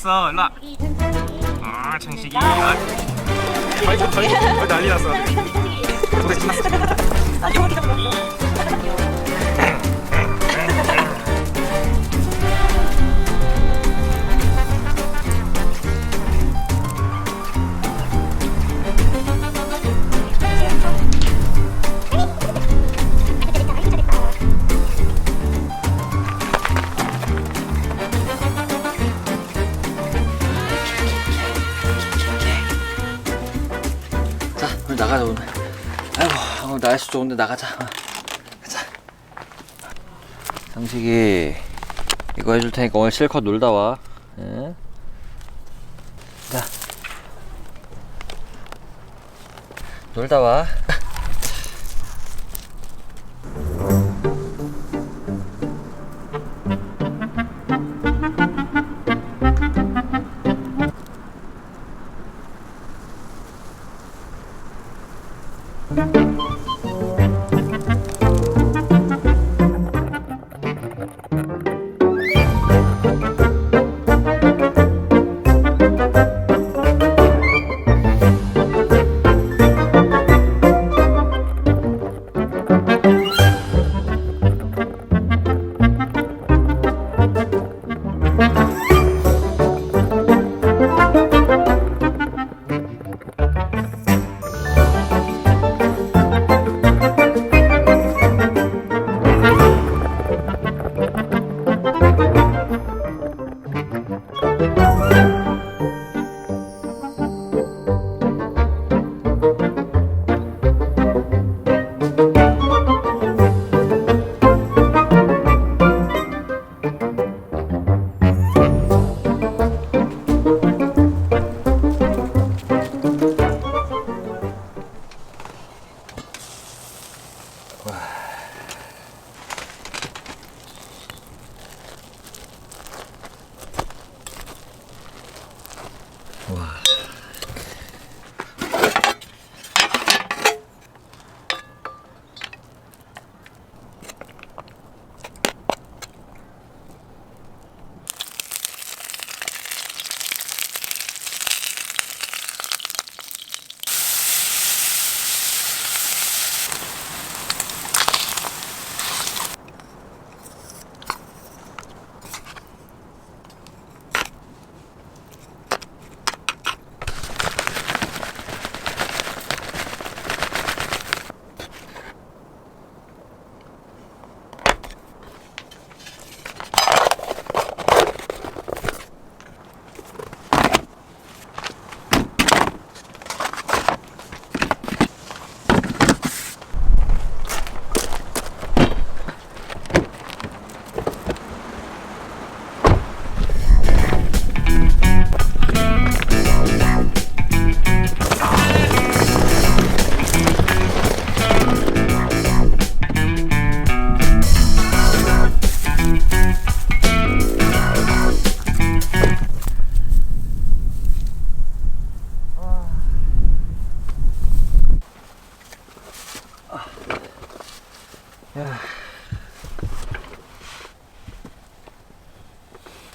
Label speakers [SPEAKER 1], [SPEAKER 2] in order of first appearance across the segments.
[SPEAKER 1] 됐어. 일로 와. 아 창식이. 아, 거의 거의 난리 났어. 도대 신났어
[SPEAKER 2] 자, 오늘 나가자 오늘. 아이고, 오늘 날씨 좋은데 나가자. 어, 가자. 상식이 이거 해줄 테니까 오늘 실컷 놀다 와. 응? 자, 놀다 와. Thank you.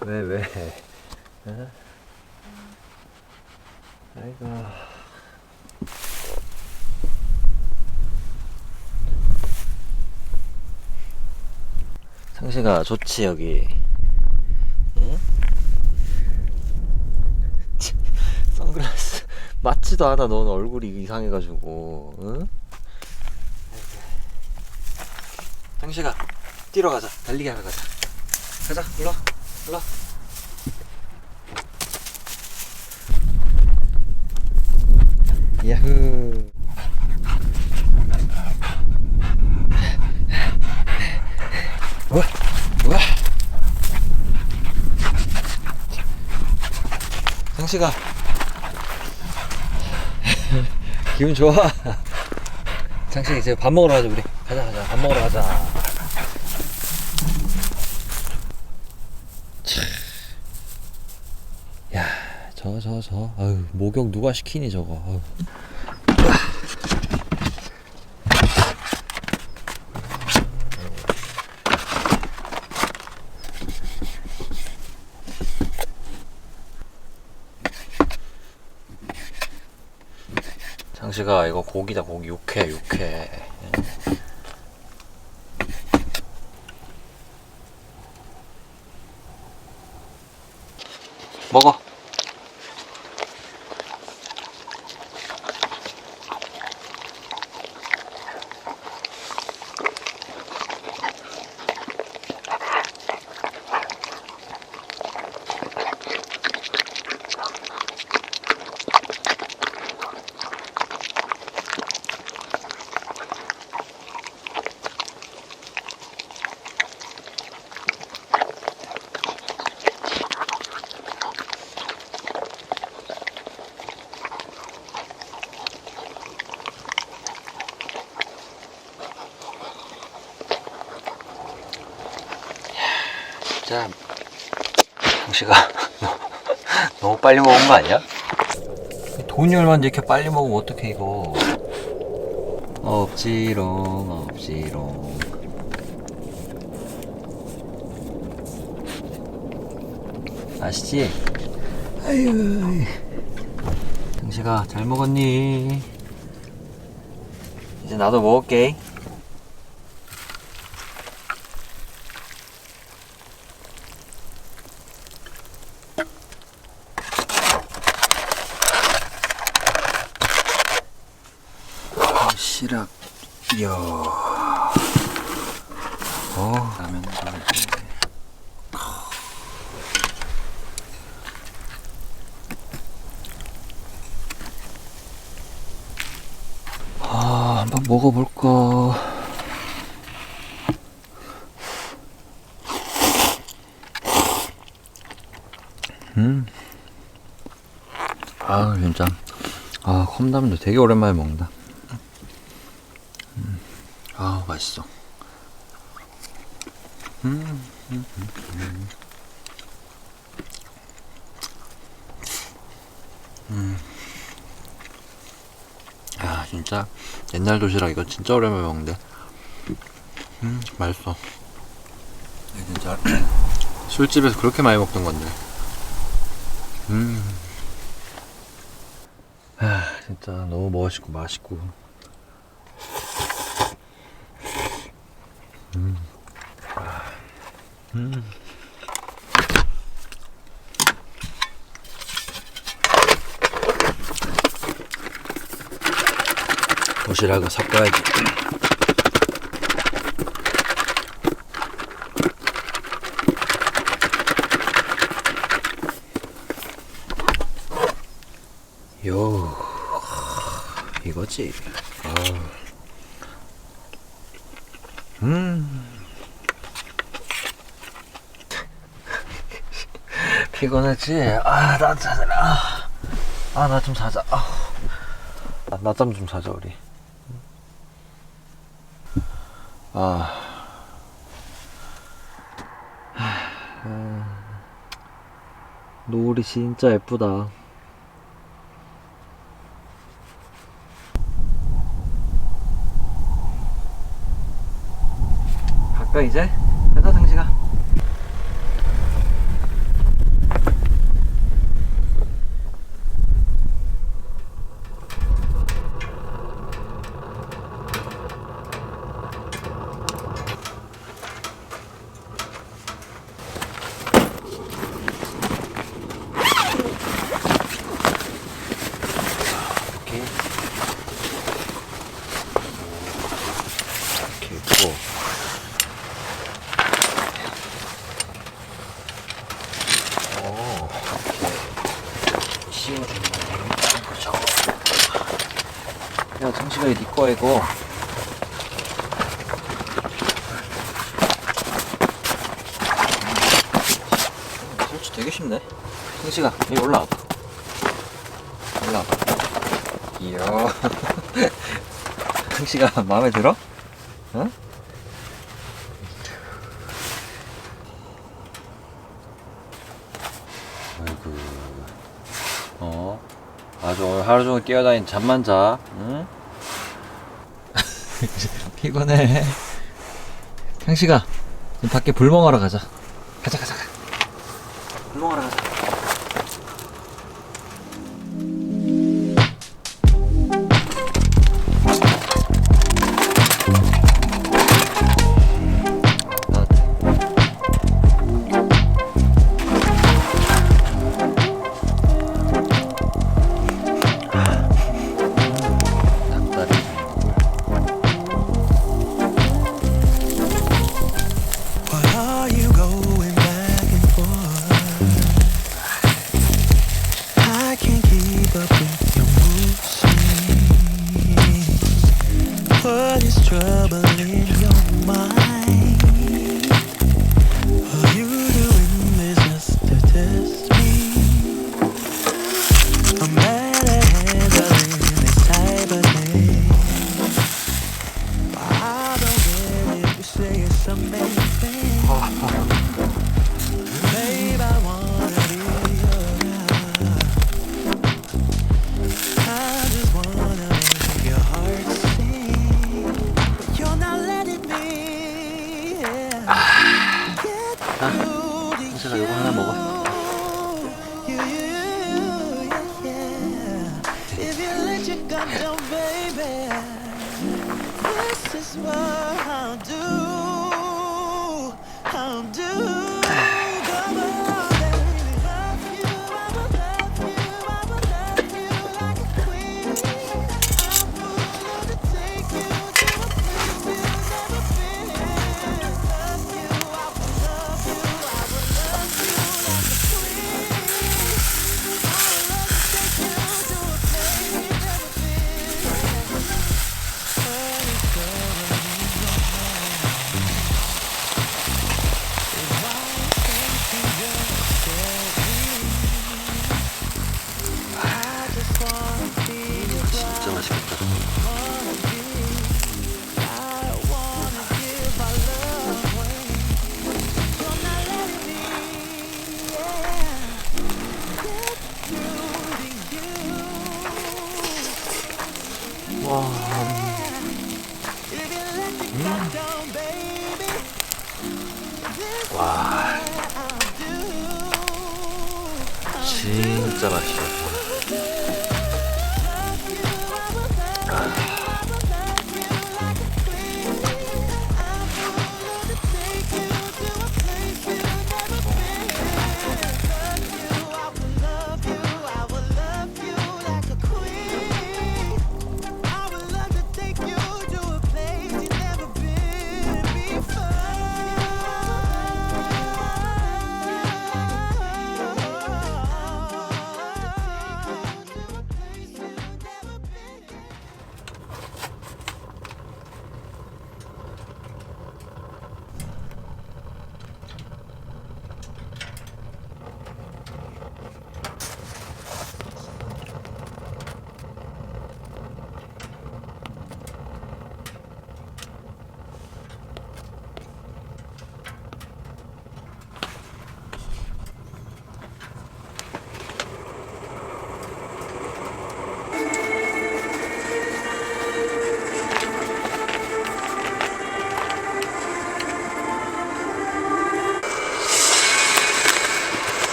[SPEAKER 2] 왜 왜? 어? 아이고. 상식아 좋지 여기. 응? 선글라스 맞지도 않아 넌 얼굴이 이상해가지고. 응? 상식아 뛰러 가자. 달리기 하러 가자. 가자 일로 와 일로 와. 야후. 우와 우와. 상식아. 기분 좋아? 상식이 이제 밥 먹으러 가자 우리. 가자 가자. 밥 먹으러 가자 자, 아유 목욕 누가 시키니 저거. 아유. 장식아 이거 고기다 고기 육회 육회. 예. 진짜 당시가 너무 빨리 먹은 거 아니야? 돈이 얼마인데 이렇게 빨리 먹으면 어떡해 이거 없지롱 없지롱 아시지? 아유 당시가 잘 먹었니? 이제 나도 먹을게 시락 이야 어 라면 아 한번 먹어볼까. 음 아 진짜. 아 컵라면도 되게 오랜만에 먹는다 아 맛있어. 음, 음, 음, 음. 음. 아 진짜 옛날 도시락 이거 진짜 오랜만에 먹는데. 음 맛있어. 이거 진짜 술집에서 그렇게 많이 먹던 건데. 음. 아 진짜 너무 멋있고 맛있고. 도시락을 섞어야지. 요, 이거지. 아. 음. 피곤했지? 아, 나 자자. 아, 나 좀 자자. 아, 낮잠 좀 자자, 우리. 아. 음. 노을이 진짜 예쁘다. 갈까 이제? 가자 당시가. 이렇게 이렇게 있고 오 이렇게 씌워주면 되는 거죠 야 정식아 이 거네 거야 이거 설치 되게 쉽네. 정식아 여기 올라와봐. 올라와봐. 이야. 당시가 마음에 들어? 어? 아이고. 어? 아주 오늘 하루 종일 뛰어다닌 잠만 자. 응? 피곤해. 향시가 밖에 불멍하러 가자 가자 가자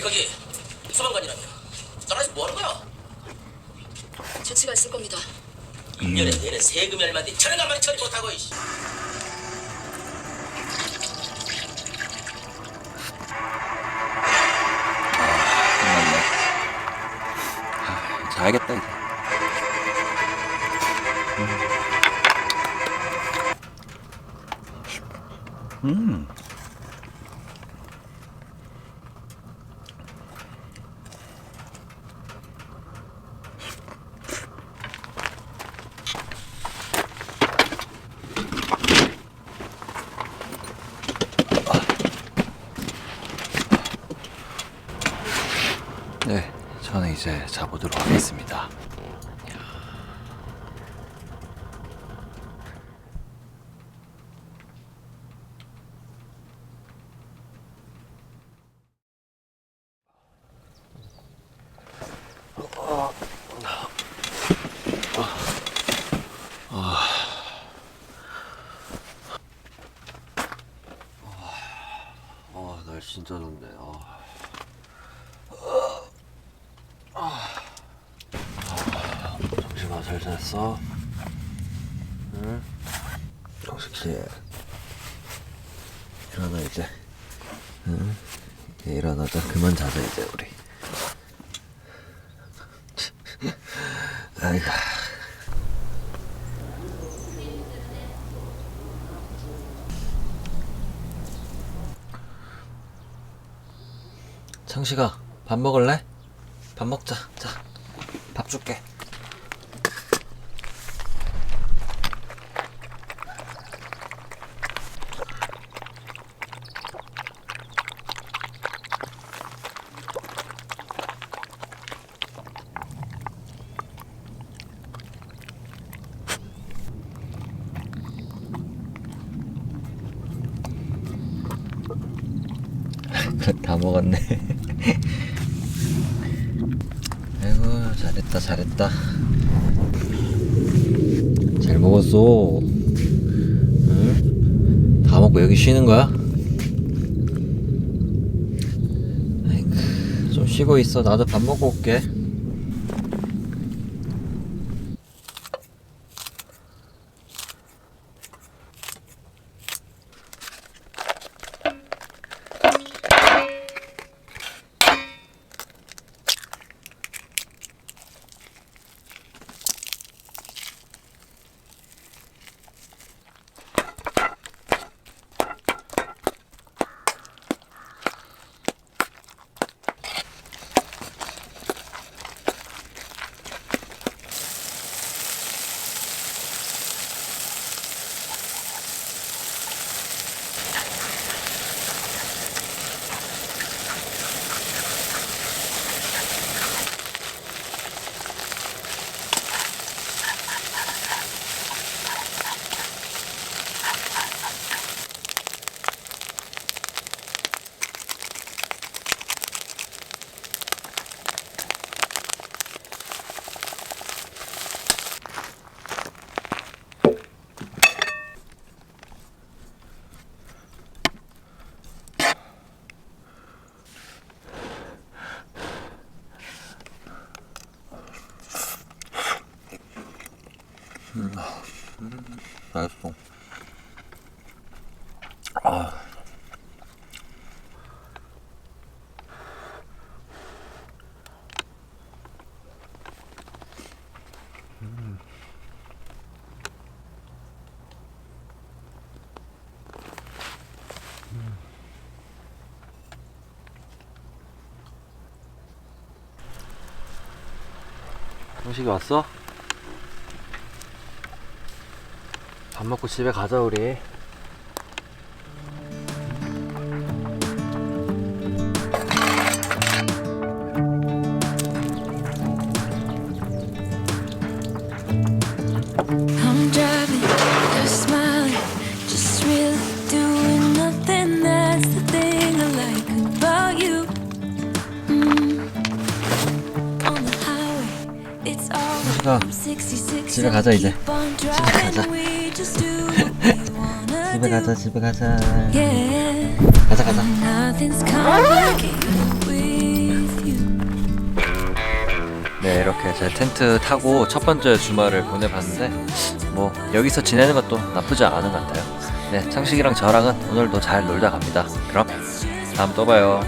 [SPEAKER 1] 아니
[SPEAKER 3] 거기 소방관이라며 나라에서 뭐하는 거야?
[SPEAKER 4] 조치가 있을 겁니다.
[SPEAKER 3] 1년에 내는 세금이 얼마인데 천원 한 마리 처리 못하고 이씨.
[SPEAKER 2] 아, 아, 알겠다 이제. 음. 음. 이제 자보도록 하겠습니다. 진짜 좋네. 아. 잘났어? 응? 영숙씨 일어나 이제. 응? 이제 일어나자. 그만 자자 이제 우리. 아이고. 창식아 밥 먹을래? 밥 먹자. 자 밥 줄게. 먹었네. 아이고 잘했다 잘했다. 잘 먹었어. 응? 다 먹고 여기 쉬는 거야? 아이고 좀 쉬고 있어. 나도 밥 먹고 올게. 형식이 왔어? 밥 먹고 집에 가자 우리. 집에 가자, 이제. 집에 가자. 집에. 가자 집에 가자. 가자 가자. 네 이렇게 제 텐트 타고 첫 번째 주말을 보내봤는데 뭐 여기서 지내는 것도 나쁘지 않은 것 같아요. 네 창식이랑 저랑은 오늘도 잘 놀다 갑니다. 그럼 다음 또 봐요.